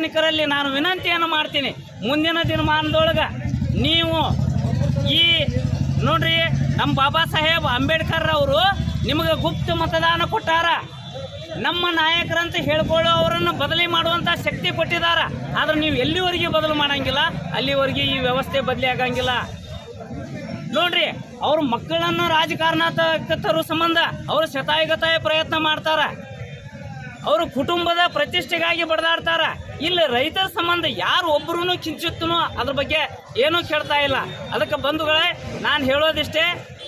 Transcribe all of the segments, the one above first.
ಸಾರ್ವಜನಿಕರಲ್ಲಿ ನಾನು ವಿನಂತಿಯನ್ನು ಮಾಡ್ತೀನಿ. ಮುಂದಿನ ದಿನಮಾನದೊಳಗೆ ನೀವು ಈ ನೋಡ್ರಿ, ನಮ್ಮ ಬಾಬಾ ಸಾಹೇಬ್ ಅಂಬೇಡ್ಕರ್ ಅವರು ನಿಮಗೆ ಗುಪ್ತ ಮತದಾನ ಕೊಟ್ಟಾರ. ನಮ್ಮ ನಾಯಕರಂತ ಹೇಳ್ಕೊಳ್ಳೋ ಅವರನ್ನು ಬದಲಿ ಮಾಡುವಂತ ಶಕ್ತಿ ಕೊಟ್ಟಿದಾರ. ಆದ್ರೆ ನೀವು ಎಲ್ಲಿವರೆಗೆ ಬದಲು ಮಾಡಂಗಿಲ್ಲ? ಅಲ್ಲಿವರೆಗೆ ಈ ವ್ಯವಸ್ಥೆ ಬದಲಿ ಆಗಂಗಿಲ್ಲ. ನೋಡ್ರಿ, ಅವ್ರ ಮಕ್ಕಳನ್ನು ರಾಜಕಾರಣ ತರೋ ಸಂಬಂಧ ಅವರು ಶತಾಯಗತಾಯ ಪ್ರಯತ್ನ ಮಾಡ್ತಾರ. ಅವರು ಕುಟುಂಬದ ಪ್ರತಿಷ್ಠೆಗಾಗಿ ಬಡದಾಡ್ತಾರ. ಇಲ್ಲಿ ರೈತರ ಸಂಬಂಧ ಯಾರು ಒಬ್ಬರೂ ಕಿಂಚಿತ್ತೂ ಅದ್ರ ಬಗ್ಗೆ ಏನೂ ಕೇಳ್ತಾ ಇಲ್ಲ. ಅದಕ್ಕೆ ಬಂಧುಗಳೇ, ನಾನು ಹೇಳೋದಿಷ್ಟೇ,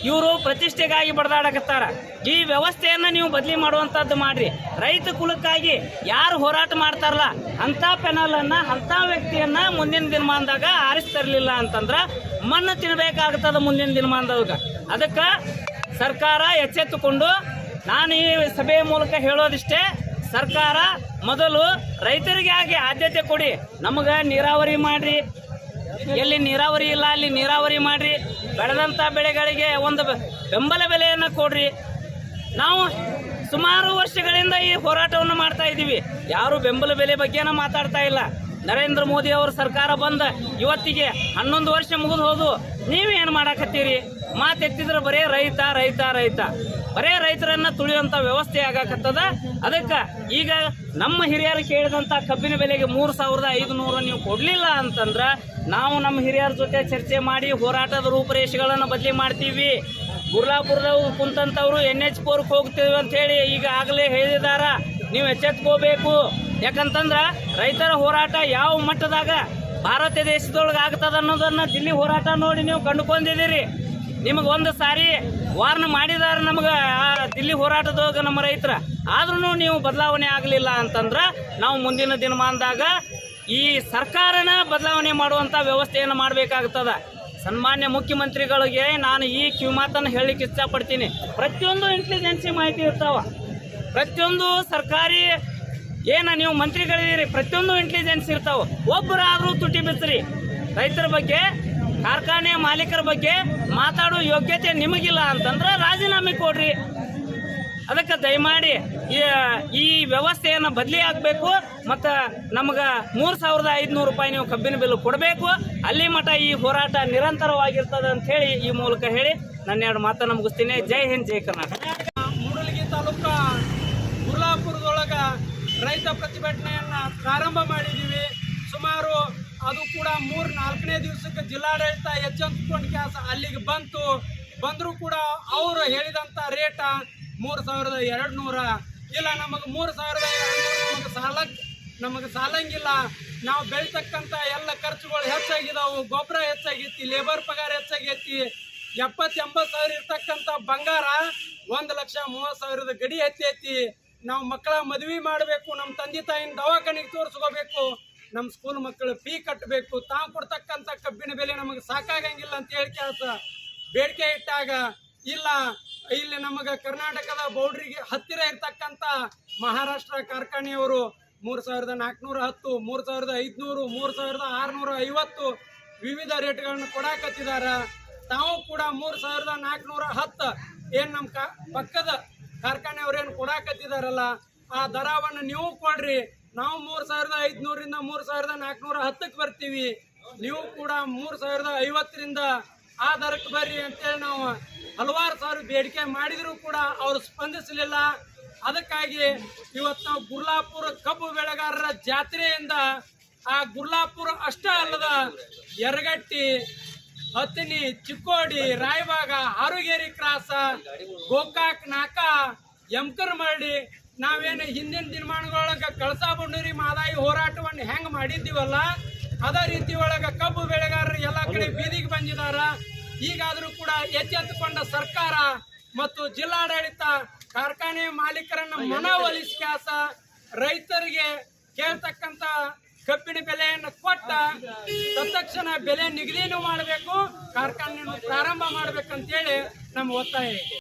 ಇವರು ಪ್ರತಿಷ್ಠೆಗಾಗಿ ಬಡದಾಡಕತ್ತಾರ. ಈ ವ್ಯವಸ್ಥೆಯನ್ನು ನೀವು ಬದಲಿ ಮಾಡುವಂತದ್ದು ಮಾಡ್ರಿ. ರೈತ ಕುಲಕ್ಕಾಗಿ ಯಾರು ಹೋರಾಟ ಮಾಡ್ತಾರಲ್ಲ, ಅಂಥ ಪೆನಲ್ ಅಂಥ ವ್ಯಕ್ತಿಯನ್ನು ಮುಂದಿನ ದಿನಮಾನದಾಗ ಆರಿಸ್ತಿರ್ಲಿಲ್ಲ ಅಂತಂದ್ರೆ ಮಣ್ಣು ತಿನ್ಬೇಕಾಗ್ತದ ಮುಂದಿನ ದಿನಮಾನದಾಗ. ಅದಕ್ಕೆ ಸರ್ಕಾರ ಎಚ್ಚೆತ್ತುಕೊಂಡು, ನಾನು ಈ ಸಭೆಯ ಮೂಲಕ ಹೇಳೋದಿಷ್ಟೇ ಸರ್ಕಾರ ಮೊದಲು ರೈತರಿಗೆ ಆಗಿ ಆದ್ಯತೆ ಕೊಡಿ. ನಮಗೆ ನೀರಾವರಿ ಮಾಡಿರಿ. ಎಲ್ಲಿ ನೀರಾವರಿ ಇಲ್ಲ, ಅಲ್ಲಿ ನೀರಾವರಿ ಮಾಡಿರಿ. ಬೆಳೆದಂತ ಬೆಳೆಗಳಿಗೆ ಒಂದು ಬೆಂಬಲ ಬೆಲೆಯನ್ನು ಕೊಡ್ರಿ. ನಾವು ಸುಮಾರು ವರ್ಷಗಳಿಂದ ಈ ಹೋರಾಟವನ್ನು ಮಾಡ್ತಾ ಇದ್ದೀವಿ. ಯಾರು ಬೆಂಬಲ ಬೆಲೆ ಬಗ್ಗೆನೂ ಮಾತಾಡ್ತಾ ಇಲ್ಲ. ನರೇಂದ್ರ ಮೋದಿ ಅವರ ಸರ್ಕಾರ ಬಂದ ಇವತ್ತಿಗೆ ಹನ್ನೊಂದು ವರ್ಷ ಮುಗಿದು ಹೋದು. ನೀವೇನು ಮಾಡಾಕತ್ತೀರಿ? ಮಾತೆತ್ತಿದ್ರೆ ಬರೀ ರೈತ ರೈತ ರೈತ. ಬರೇ ರೈತರನ್ನ ತುಳಿಯುವಂತ ವ್ಯವಸ್ಥೆ ಆಗಾಕತ್ತದ. ಅದಕ್ಕೆ ಈಗ ನಮ್ಮ ಹಿರಿಯರು ಕೇಳಿದಂತ ಕಬ್ಬಿನ ಬೆಲೆಗೆ ಮೂರು ಸಾವಿರದ ಐದು ನೂರು ನೀವು ಕೊಡಲಿಲ್ಲ ಅಂತಂದ್ರೆ ನಾವು ನಮ್ಮ ಹಿರಿಯರ ಜೊತೆ ಚರ್ಚೆ ಮಾಡಿ ಹೋರಾಟದ ರೂಪರೇಷೆಗಳನ್ನು ಬದಲಿ ಮಾಡ್ತೀವಿ. ಗುರ್ಲಾಪುರದ ಕುಂತವ್ರು ಎನ್ ಎಚ್ ಪೋರ್ಗೆ ಹೋಗ್ತೀವಿ ಅಂತ ಹೇಳಿ ಈಗ ಆಗಲೇ ಹೇಳಿದಾರ. ನೀವು ಎಚ್ಚೆತ್ಕೋಬೇಕು. ಯಾಕಂತಂದ್ರ ರೈತರ ಹೋರಾಟ ಯಾವ ಮಟ್ಟದಾಗ ಭಾರತ ದೇಶದೊಳಗೆ ಆಗ್ತದ ಅನ್ನೋದನ್ನ ದಿಲ್ಲಿ ಹೋರಾಟ ನೋಡಿ ನೀವು ಕಂಡುಕೊಂಡಿದ್ದೀರಿ. ನಿಮಗೆ ಒಂದು ಸಾರಿ ವಾರ್ನ್ ಮಾಡಿದಾರ ನಮಗೆ ದಿಲ್ಲಿ ಹೋರಾಟದೊಳಗ ನಮ್ಮ ರೈತರ. ಆದ್ರೂ ನೀವು ಬದಲಾವಣೆ ಆಗಲಿಲ್ಲ ಅಂತಂದ್ರೆ ನಾವು ಮುಂದಿನ ದಿನಮಾನದಾಗ ಈ ಸರ್ಕಾರನ ಬದಲಾವಣೆ ಮಾಡುವಂತ ವ್ಯವಸ್ಥೆಯನ್ನು ಮಾಡಬೇಕಾಗ್ತದ. ಸನ್ಮಾನ್ಯ ಮುಖ್ಯಮಂತ್ರಿಗಳಿಗೆ ನಾನು ಈ ಕಿವಿಮಾತನ್ನು ಹೇಳಲಿಕ್ಕೆ ಇಷ್ಟಪಡ್ತೀನಿ ಪ್ರತಿಯೊಂದು ಇಂಟೆಲಿಜೆನ್ಸಿ ಮಾಹಿತಿ ಇರ್ತಾವ. ಪ್ರತಿಯೊಂದು ಸರ್ಕಾರಿ ಏನ ನೀವು ಮಂತ್ರಿಗಳಿದ್ದೀರಿ, ಪ್ರತಿಯೊಂದು ಇಂಟೆಲಿಜೆನ್ಸ್ ಇರ್ತಾವ. ಒಬ್ಬರಾದರೂ ತುಟಿ ಬಿಸ್ರಿ. ರೈತರ ಬಗ್ಗೆ ಕಾರ್ಖಾನೆ ಮಾಲೀಕರ ಬಗ್ಗೆ ಮಾತಾಡೋ ಯೋಗ್ಯತೆ ನಿಮಗಿಲ್ಲ ಅಂತಂದ್ರೆ ರಾಜೀನಾಮೆ ಕೊಡ್ರಿ. ಅದಕ್ಕೆ ದಯಮಾಡಿ ಈ- ವ್ಯವಸ್ಥೆಯನ್ನು ಬದಲಿ ಆಗಬೇಕು ಮತ್ತು ನಮ್ಗೆ ಮೂರು ಸಾವಿರದ ಐದುನೂರು ರೂಪಾಯಿ ನೀವು ಕಬ್ಬಿನ ಬಿಲ್ ಕೊಡಬೇಕು. ಅಲ್ಲಿ ಮಠ ಈ ಹೋರಾಟ ನಿರಂತರವಾಗಿರ್ತದೆ ಅಂತ ಹೇಳಿ ಈ ಮೂಲಕ ಹೇಳಿ ನನ್ನ ಎರಡು ಮಾತನ್ನು ಮುಗಿಸ್ತೀನಿ. ಜೈ ಹಿಂದ್, ಜೈ ಕರ್ನಾಟಕ. ಮೂಡಲಗಿ ತಾಲೂಕ ಗುರ್ಲಾಪುರದೊಳಗೆ ರೈತ ಪ್ರತಿಭಟನೆಯನ್ನು ಪ್ರಾರಂಭ ಮಾಡಿದ್ದೀವಿ. ಅದು ಕೂಡ ಮೂರ್ ನಾಲ್ಕನೇ ದಿವಸಕ್ಕೆ ಜಿಲ್ಲಾಡಳಿತ ಎಚ್ಚೆತ್ತುಕೊಂಡು ಕೆಲಸ ಅಲ್ಲಿಗೆ ಬಂತು. ಬಂದರೂ ಕೂಡ ಅವರು ಹೇಳಿದಂಥ ರೇಟ ಮೂರು ಸಾವಿರದ ಎರಡು ನೂರ ಇಲ್ಲ, ನಮಗೆ ಮೂರು ಸಾವಿರದ ನಮಗೆ ಸಾಲಕ್ಕೆ ನಮಗೆ ಸಾಲಂಗಿಲ್ಲ. ನಾವು ಬೆಳಿತಕ್ಕಂಥ ಎಲ್ಲ ಖರ್ಚುಗಳು ಹೆಚ್ಚಾಗಿದಾವು. ಗೊಬ್ಬರ ಹೆಚ್ಚಾಗೈತಿ ಲೇಬರ್ ಪಗಾರ ಹೆಚ್ಚಾಗೈತಿ. ಎಪ್ಪತ್ತು ಎಂಬತ್ತು ಸಾವಿರ ಇರ್ತಕ್ಕಂಥ ಬಂಗಾರ ಒಂದು ಲಕ್ಷ ಮೂವತ್ತು ಸಾವಿರದ ಗಡಿ ಹೆಚ್ಚೈತಿ ನಾವು ಮಕ್ಕಳ ಮದುವೆ ಮಾಡಬೇಕು, ನಮ್ಮ ತಂದೆ ತಾಯಿನ ದವಾಖಾನೆಗೆ ತೋರಿಸ್ಕೋಬೇಕು. ನಮ್ಮ ಸ್ಕೂಲ್ ಮಕ್ಕಳು ಫೀ ಕಟ್ಟಬೇಕು ತಾವು ಕೊಡ್ತಕ್ಕಂಥ ಕಬ್ಬಿನ ಬೆಲೆ ನಮಗೆ ಸಾಕಾಗಂಗಿಲ್ಲ ಅಂತ ಹೇಳಿ ಕೆಲಸ ಬೇಡಿಕೆ ಇಟ್ಟಾಗ, ಇಲ್ಲ, ಇಲ್ಲಿ ನಮಗೆ ಕರ್ನಾಟಕದ ಬೌಂಡ್ರಿಗೆ ಹತ್ತಿರ ಇರ್ತಕ್ಕಂಥ ಮಹಾರಾಷ್ಟ್ರ ಕಾರ್ಖಾನೆಯವರು ಮೂರು ಸಾವಿರದ ನಾಲ್ಕುನೂರ ಹತ್ತು, ಮೂರು ಸಾವಿರದ ಐದುನೂರು, ಮೂರು ಸಾವಿರದ ಆರುನೂರ ಐವತ್ತು ವಿವಿಧ ರೇಟ್ಗಳನ್ನು ಕೊಡಾಕತ್ತಿದ್ದಾರೆ ತಾವು ಕೂಡ ಮೂರು ಸಾವಿರದ ನಾಲ್ಕುನೂರ ಹತ್ತು ಏನು ನಮ್ಮ ಕ ಪಕ್ಕದ ಏನು ಕೊಡಾಕತ್ತಿದಾರಲ್ಲ, ಆ ದರವನ್ನು ನೀವು ಕೊಡ್ರಿ ನಾವು ಮೂರು ಸಾವಿರದ ಐದುನೂರಿಂದ ಮೂರು ಸಾವಿರದ ನಾಲ್ಕುನೂರ ಹತ್ತಕ್ಕೆ ಬರ್ತೀವಿ. ನೀವು ಕೂಡ ಮೂರು ಸಾವಿರದ ಐವತ್ತರಿಂದ ಆ ದರಕ್ಕೆ ಬರ್ರಿ ಅಂತೇಳಿ ನಾವು ಹಲವಾರು ಸಾವಿರ ಬೇಡಿಕೆ ಮಾಡಿದರೂ ಕೂಡ ಅವರು ಸ್ಪಂದಿಸಲಿಲ್ಲ. ಅದಕ್ಕಾಗಿ ಇವತ್ತು ನಾವು ಗುರ್ಲಾಪುರ ಕಬ್ಬು ಬೆಳೆಗಾರರ ಜಾತ್ರೆಯಿಂದ ಆ ಗುರ್ಲಾಪುರ ಅಷ್ಟೇ ಅಲ್ಲದ ಎರಗಟ್ಟಿ ಹತ್ತಿನಿ, ಚಿಕ್ಕೋಡಿ, ರಾಯಬಾಗ, ಹಾರುಗೇರಿ ಕ್ರಾಸ, ಗೋಕಾಕ್, ನಾಕ, ಯಮಕರ್ಮಳ್ಳಿ ನಾವೇನು ಹಿಂದಿನ ದಿನಮಾನಗಳೊಳಗ ಕಳಸಾ ಬಂಡೂರಿ ಮಾದಾಯಿ ಹೋರಾಟವನ್ನು ಹೆಂಗ್ ಮಾಡಿದ್ದೀವಲ್ಲ ಅದೇ ರೀತಿ ಒಳಗೆ ಕಬ್ಬು ಬೆಳೆಗಾರರು ಎಲ್ಲ ಕಡೆ ಬೀದಿಗೆ ಬಂದಿದಾರ. ಈಗಾದರೂ ಕೂಡ ಎಚ್ಚೆತ್ತುಕೊಂಡ ಸರ್ಕಾರ ಮತ್ತು ಜಿಲ್ಲಾಡಳಿತ ಕಾರ್ಖಾನೆ ಮಾಲೀಕರನ್ನು ಮನವೊಲಿಸ್ಕ್ಯಾಸ ರೈತರಿಗೆ ಕೇಳ್ತಕ್ಕಂತ ಕಬ್ಬಿನ ಬೆಲೆಯನ್ನು ಕೊಟ್ಟ ತಕ್ಷಣ ಬೆಲೆ ನಿಗದಿನೂ ಮಾಡಬೇಕು ಕಾರ್ಖಾನೆಯನ್ನು ಪ್ರಾರಂಭ ಮಾಡಬೇಕಂತೇಳಿ ನಮ್ಮ ಒತ್ತಾಯ ಇದೆ.